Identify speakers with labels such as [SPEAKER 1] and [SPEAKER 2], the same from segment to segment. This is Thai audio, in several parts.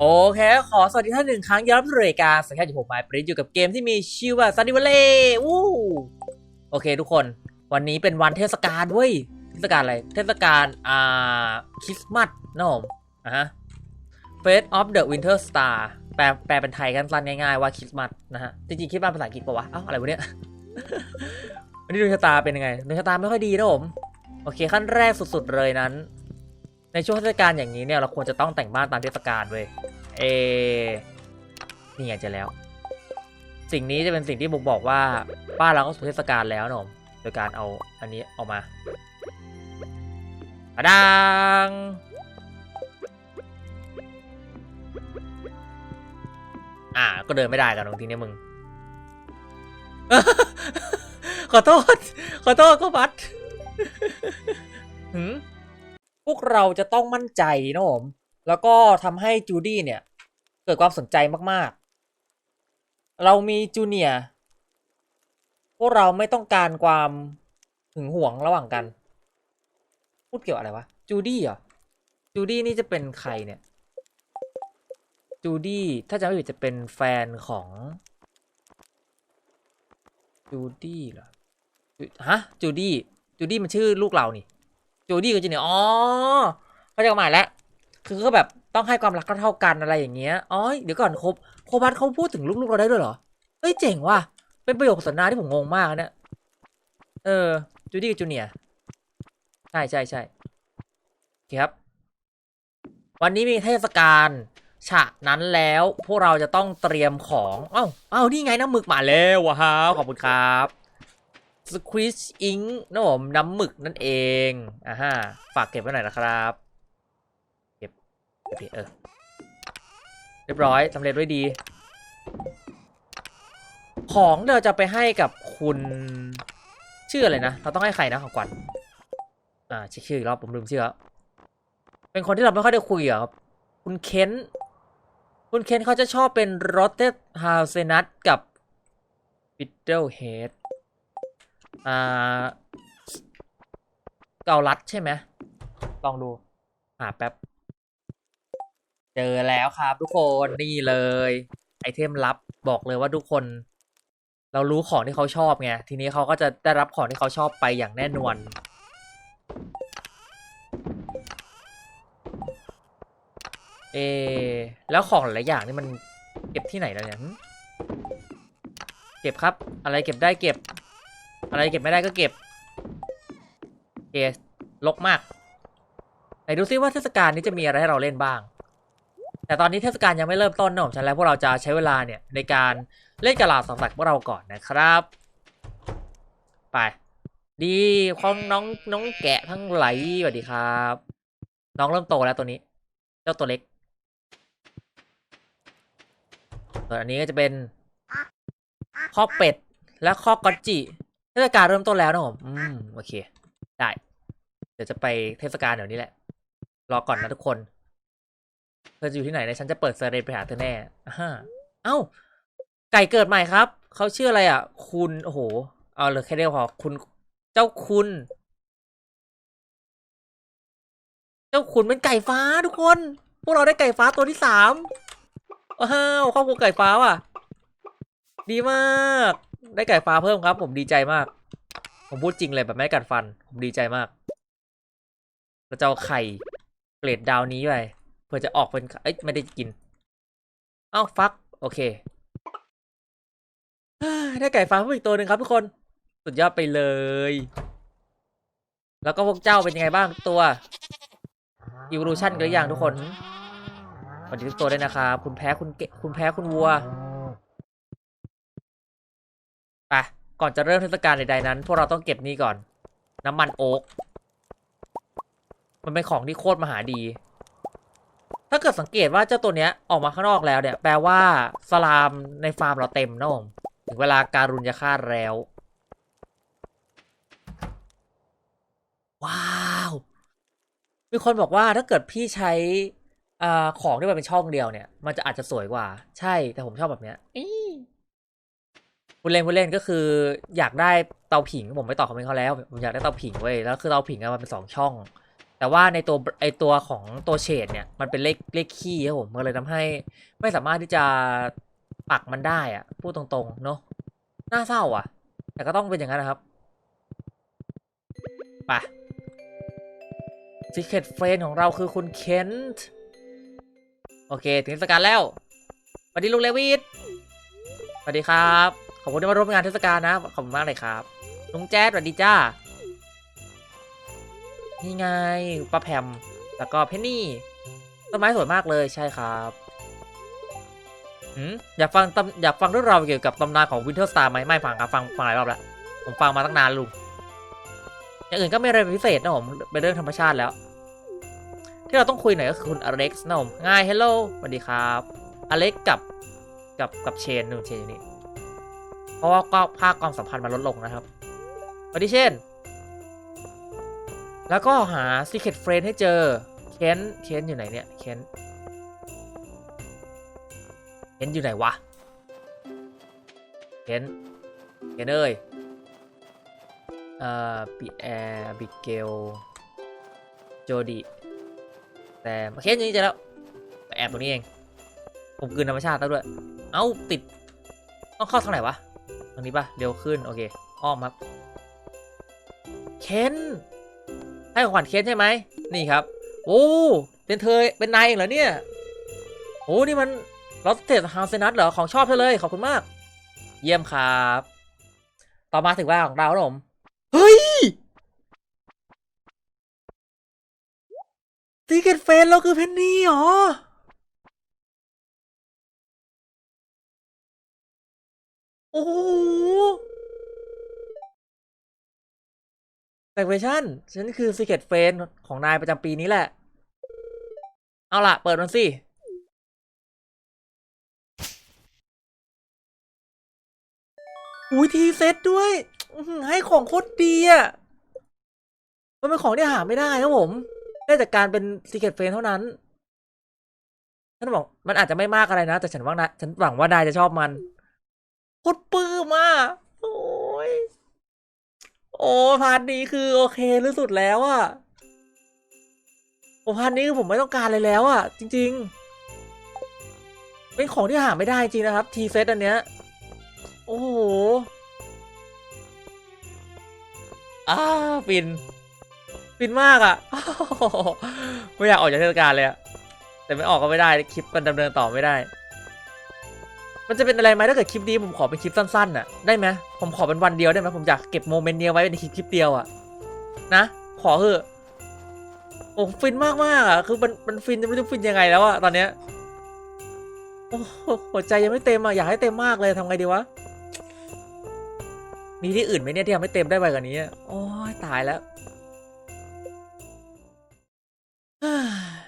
[SPEAKER 1] โอเค ขอสวัสดีท่านหนึ่งครั้งย้อนรับสู่รายการสังเกตอยู่ผมไมปริ้นอยู่กับเกมที่มีชื่อว่าซันนิวเล่วู้โอเคทุกคน วันนี้เป็นวันเทศกาลเว้ย เทศกาลอะไร เทศกาลอ่าคริสต์มาสนะผมอะฮะ Fate of the Winter Star แปลแปลเป็นไทยกันสั้นง่ายๆว่าคริสต์มาสนะฮะ จริงๆคริสต์มาสภาษาอังกฤษปะวะ เอ้าอะไรวะเนี่ย วันนี้ดวงชะตาเป็นยังไงดวงชะตาไม่ค่อยดีนะผม โอเคขั้นแรกสุดๆเลยนั้น ในช่วงเทศกาลอย่างนี้เนี่ยเราควรจะต้องแต่งบ้านตามเทศกาลเว้ย เอนี่ไงจะแล้ว สิ่งนี้จะเป็นสิ่งที่บอกบอกว่าบ้านเราก็สู่เทศกาลแล้วนะผมโดยการเอาอันนี้ออกมาอะดังอ่า ก็เดินไม่ได้กันตรงทีนี้มึง ขอโทษ ขอโทษก็บัดหืมพวกเราจะต้องมั่นใจนะผม แล้วก็ทำให้จูดี้เนี่ย เกิดความสนใจมากๆ เรามีจูเนียพวกเราไม่ต้องการความหึงหวงระหว่างกัน พูดเกี่ยวอะไรวะ จูดี้เหรอ จูดี้นี่จะเป็นใครเนี่ย จูดี้ถ้าจำไม่ผิดจะเป็นแฟนของ จูดี้เหรอ ฮะ จูดี้ จูดี้มันชื่อลูกเรานี่ จูดี้กับจูเนียอ๋อเขาจความหมายแล้ว คือก็แบบ ต้องให้ความรักเท่ากันอะไรอย่างเงี้ยอ๋อเดี๋ยวก่อนครบโคบัสเขาพูดถึงลูกๆเราได้ด้วยเหรอเฮ้ยเจ๋งว่ะเป็นประโยคสนทนาที่ผมงงมากนะเนี่ยเออจูดี้กับจูเนียใช่ใช่ใช่โอเคครับ วันนี้มีเทศกาลฉะนั้นแล้วพวกเราจะต้องเตรียมของเอ้าเอ้านี่ไงน้ำหมึกมาแล้วว้าวขอบคุณครับสควิชอิงนะผมน้ำหมึกนั่นเองอ่าฮะฝากเก็บไว้หน่อยนะครับ เก็บดิเออเรียบร้อยสำเร็จด้วยดี ของเดี๋ยวจะไปให้กับคุณชื่ออะไรนะ เราต้องให้ใครนะของขวัญอ่าเชื่ออีกรอบผมลืมชื่อแล้วเป็นคนที่เราไม่ค่อยได้คุยอะครับคุณเคนคุณเคนเขาจะชอบเป็นโรเต d ฮา s เ n นัทกับบิดเดิลเฮดอ่าเกาลัดใช่ไหมลองดูหาแป๊บ เจอแล้วครับทุกคนนี่เลย ไอเทมลับบอกเลยว่าทุกคน เรารู้ของที่เขาชอบไงทีนี้เขาก็จะได้รับของที่เขาชอบไปอย่างแน่นอนเอ แล้วของหลายอย่างนี่มันเก็บที่ไหนแล้วเนี่ยเก็บครับ อะไรเก็บได้เก็บ อะไรเก็บไม่ได้ก็เก็บเอลกมากไหนดูซิว่าเทศกาลนี้จะมีอะไรให้เราเล่นบ้าง แต่ตอนนี้เทศกาลยังไม่เริ่มต้นนะผมฉะนั้นแล้วพวกเราจะใช้เวลาเนี่ยในการเล่นกระลาสังสักพวกเราก่อนนะครับ ไป ดีของน้องน้องแกะทั้งไหลสวัสดีครับ น้องเริ่มโตแล้วตัวนี้ เจ้าตัวเล็กส่วนอันนี้ก็จะเป็นข้อเป็ดและข้อกอจิเทศกาลเริ่มต้นแล้วนะผมอืมโอเค ได้ เดี๋ยวจะไปเทศกาลเดี๋ยวนี้แหละ รอก่อนนะทุกคน เธอจะอยู่ที่ไหนนฉันจะเปิดเซเรนไปหาเธอแน่อ่าฮะเอ้า ไก่เกิดใหม่ครับ เขาชื่ออะไรอะ คุณ โอ้โห เอาเลยแค่เรียกพอคุณ เจ้าคุณ เจ้าขุนเป็นไก่ฟ้าทุกคน พวกเราได้ไก่ฟ้าตัวที่สามว้าวครอบครัวไก่ฟ้าว่ะ ดีมาก ได้ไก่ฟ้าเพิ่มครับ ผมดีใจมาก ผมพูดจริงเลยแบบไม่กัดฟัน ผมดีใจมาก เราจะเอาไข่เกรดดาวนี้ไป พื่อจะออกเป็นเอ้ยไม่ได้กิน เอ้าฟัก โอเคได้ไก่ฟ้าเพิ่มอีกตัวหนึ่งครับทุกคน สุดยอดไปเลย แล้วก็พวกเจ้าเป็นยังไงบ้างทุกตัวอีว o ลูชันกันหรือยังทุกคนสวัสดีทุกตัวด้วยนะครับคุณแพ้คุณเกคุณแพ้คุณวัวไปก่อนจะเริ่มเทศกาลใดๆนั้น พวกเราต้องเก็บนี่ก่อน น้ำมันโอ๊กมันเป็นของที่โคตรมหาดี ถ้าเกิดสังเกตว่าเจ้าตัวเนี้ยออกมาข้างนอกแล้วเนี่ย แปลว่าสลามในฟาร์มเราเต็มนะผมถึงเวลาการุญยฆาตแล้ว ว้าว มีคนบอกว่าถ้าเกิดพี่ใช้อของที่มันเป็นช่องเดียวเนี่ย มันจะอาจจะสวยกว่า ใช่แต่ผมชอบแบบเนี้ยอี้พูดเล่นพูดเล่นก็คืออยากได้เตาผิงผมไปต่อคอมเมนต์เขาแล้ว ผมอยากได้เตาผิงเว้ยแล้วคือเตาผิงมันเป็นสองช่อง แต่ว่าในตัวไอตัวของตัวเฉดเนี่ยมันเป็นเลขเลขคี่ครับผมมันเลยทำให้ไม่สามารถที่จะปักมันได้อะพูดตรงๆเนาะน่าเศร้าอะ แต่ก็ต้องเป็นอย่างนั้นนะครับป Secret Friend ของเราคือคุณเคนต์โอเค ถึงเทศกาลแล้วสวัสดีลุงเลวิทสวัสดีครับ ขอบคุณที่มาร่วมงานเทศกาลนะ ขอบคุณมากเลยครับลุงแจ๊ดสวัสดีจ้า นี่ไงป้าแพมแล้วก็เพนนี่ต้นไม้สวยมากเลยใช่ครับหืมอยากฟังตำอยากฟังเรื่องราวเกี่ยวกับตำนานของวินเทอร์สตาร์ไหมไม่ฟังครับฟังฟังหลายรอบแล้วผมฟังมาตั้งนานลุงอย่างอื่นก็ไม่อะไรพิเศษนะผมเป็นเรื่องธรรมชาติแล้ว ที่เราต้องคุยหน่อยก็คือคุณอเล็กซ์นะผมง่ายเฮลโลสวัสดีครับอเล็กกับกับกับเชนนึ่งเชนนี่เพราะว่าก็ภาคความสัมพันธ์มันลดลงนะครับสวัสดีเชน แล้วก็หา Secret Friend ให้เจอ เคนเคนอยู่ไหนเนี่ย เคนเคนอยู่ไหนวะ เคนเคนเอ้ยเอ่อปีแอร์บิเกล โจดีแต่เคนอยู่นี่เจอแล้ว แอบตรงนี้เอง ผมกืนธรรมชาติแล้วด้วย เอ้า ติด ต้องเข้าทางไหนวะ ทางนี้ปะเร็วขึ้น โอเค อ้อมครับ เคน ให้ของขวัญเคนใช่ไหมนี่ครับ โอ้เป็นเธอเป็นนายเองเหรอเนี่ยโอ้นี่มันลอสเตดฮาวเซนัทเหรอของชอบเธอเลยขอบคุณมาก เยี่ยมครับ ต่อมาถึงว่าของเราครับผมเฮ้ยซีเกตเฟนเราคือเพนนี่เหรอโอ้โห แบกเวชั่นฉันคือ Secret Friend ของนายประจำปีนี้แหละ เอาล่ะ เปิดมันสิ อุ้ยทีเซตด้วย ให้ของโคตรดีอะ มันเป็นของที่หาไม่ได้ครับผม ได้จากการเป็น Secret Friend เท่านั้นฉันบอกมันอาจจะไม่มากอะไรนะ แต่ฉันว่านะฉันหวังว่านายจะชอบมันโคตรปื้มอะ อ้พาร์ทนี้คือโอเคที่สุดแล้วอะโอ้พาร์ทนี้คือผมไม่ต้องการเลยแล้วอะจริง ๆ เป็นของที่หาไม่ได้จริงนะครับทีเซตอันเนี้ยโอ้โหอ้าฟินฟินมากอะไม่อยากออกจากเทศกาลเลยอะแต่ไม่ออกก็ไม่ได้คลิปมันดำเนินต่อไม่ได้ มันจะเป็นอะไรไหมถ้าเกิดคลิปนี้ผมขอเป็นคลิปสั้นๆน่ะได้ไหมผมขอเป็นวันเดียวได้ไหมผมอยากเก็บโมเมนต์เนี้ยไว้ในคลิปคลิปเดียวอะนะ ขอเถอะโอ้ฟินมากมากๆอะคือมันมันฟินจะไม่รู้จะฟินยังไงแล้วอะตอนเนี้ยโอ้หัวใจยังไม่เต็มอะอยากให้เต็มมากเลยทำไงดีวะมีที่อื่นไหมเนี่ยที่ทำให้เต็มได้ไปกว่านี้อะโอ้ยตายแล้ว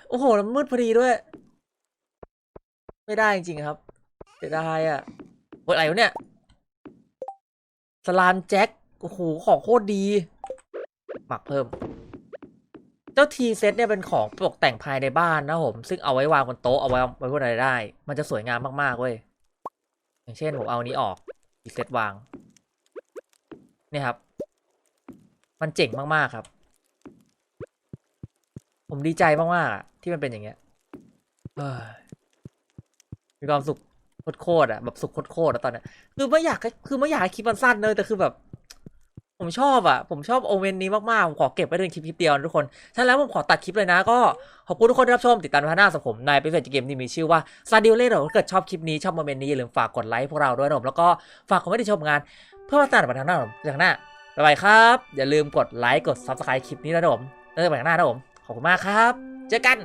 [SPEAKER 1] โอ้โหแล้วมืดพอดีด้วย ไม่ได้จริงๆครับ เสียดายอะเฮ้ยอะไรวะเนี่ยสลามแจ็คโอ้โหของโคตรดี หมักเพิ่ม เจ้าทีเซตเนี่ยเป็นของตกแต่งภายในบ้านนะผม ซึ่งเอาไว้วางบนโต๊ะเอาไว้ไว้บนอะไรได้ มันจะสวยงามมากๆเว้ยอย่างเช่นผมเอาอันนี้ออกทีเซตวาง เนี่ยครับ มันเจ๋งมากๆครับ ผมดีใจมากๆที่มันเป็นอย่างเงี้ยมีความสุข โคตรอะแบบสุขโคตรๆอะตอนเนี้ยคือไม่อยากคือไม่อยากให้คลิปมันสั้นเลยแต่คือแบบ ผมชอบอะ ผมชอบโอเมนนี้มากๆ ผมขอเก็บไว้เป็นคลิปคลิปเดียวนทุกคนฉะนั้นแล้วผมขอตัดคลิปเลยนะ ก็ขอบคุณทุกคนที่รับชมติดตามพัฒนาสังผมในเป็นเฟซเกมที่มีชื่อว่าซาดิโอเล่ถ้าเกิดชอบคลิปนี้ชอบโมเมนต์นี้อย่าลืมฝากกดไลค์พวกเราด้วยนะผมแล้วก็ฝากคอมเมนต์ที่ชมงาน เพื่อมาสนับสนุนหน้าผมอย่างหน้าบ๊ายบายครับ อย่าลืมกดไลค์กดซับสไครต์คลิปนี้นะผมแล้วเจอกันใหม่ข้างหน้านะผมขอบคุณมากครับ เจอกัน